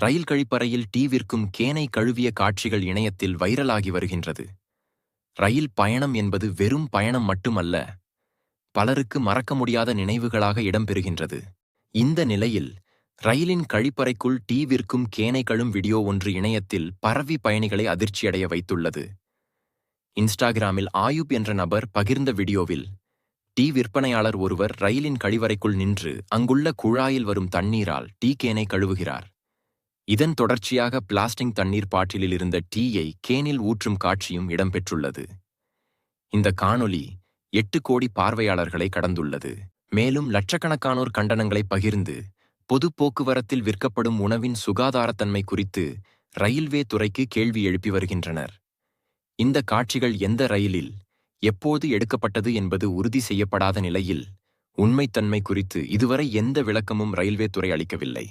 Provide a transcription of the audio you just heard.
ரயில் கழிப்பறையில் tea விற்கும் கேனை கழுவிய காட்சிகள் இணையத்தில் வைரலாகி வருகின்றது. ரயில் பயணம் என்பது வெறும் பயணம் மட்டுமல்ல பலருக்கு மறக்க முடியாத நினைவுகளாக இடம்பெறுகின்றது. இந்த நிலையில் ரயிலின் கழிப்பறைக்குள் டீ விற்கும் கேனை கழும் வீடியோ ஒன்று இணையத்தில் பரவி பயணிகளை அதிர்ச்சியடைய வைத்துள்ளது. இன்ஸ்டாகிராமில் ஆயுப் என்ற நபர் பகிர்ந்த வீடியோவில் டீ விற்பனையாளர் ஒருவர் ரயிலின் கழிவறைக்குள் நின்று அங்குள்ள குழாயில் வரும் தண்ணீரால் டீ கேனை கழுவுகிறார். இதன் தொடர்ச்சியாக பிளாஸ்டிக் தண்ணீர் பாட்டிலில் இருந்த டீயை கேனில் ஊற்றும் காட்சியும் இடம்பெற்றுள்ளது. இந்த காணொலி எட்டு கோடி பார்வையாளர்களை கடந்துள்ளது. மேலும் லட்சக்கணக்கானோர் கண்டனங்களை பகிர்ந்து பொது போக்குவரத்தில் விற்கப்படும் உணவின் சுகாதாரத்தன்மை குறித்து ரயில்வே துறைக்கு கேள்வி எழுப்பி வருகின்றனர். இந்த காட்சிகள் எந்த ரயிலில் எப்போது எடுக்கப்பட்டது என்பது உறுதி செய்யப்படாத நிலையில் உண்மைத்தன்மை குறித்து இதுவரை எந்த விளக்கமும் ரயில்வே துறை அளிக்கவில்லை.